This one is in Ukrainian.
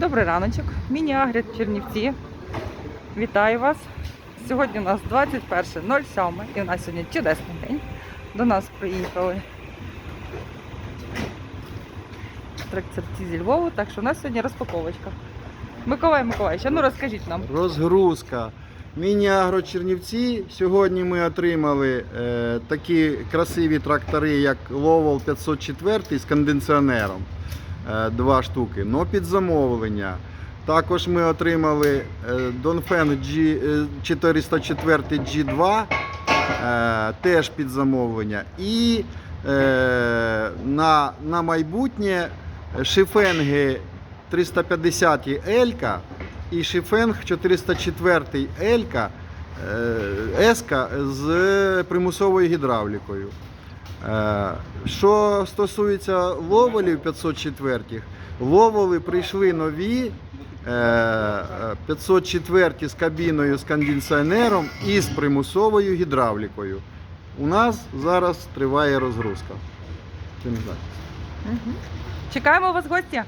Добрий раночок, міні-агрід Чернівці. Вітаю вас. Сьогодні у нас 21.07 і у нас сьогодні чудесний день. До нас приїхали тракторці зі Львову, так що у нас сьогодні розпаковочка. Миколай Миколаївич, ну розкажіть нам. Розгрузка. Міні-агро Чернівці. Сьогодні ми отримали е, такі красиві трактори, як Lowell 504 з кондиціонером. Е, два штуки, но під замовлення. Також ми отримали е, Dongfeng G, е, 404 G2, е, теж під замовлення. І е, на, на майбутнє шифенги 350 Елька і шифенг 404 Елька е, Еска з примусовою гідравлікою. Е, Що стосується ловолів 504, ловоли прийшли нові е, 504 з кабіною з кондиціонером і з примусовою гідравлікою. У нас зараз триває розгрузка. Ти. Чекаємо вас гостя.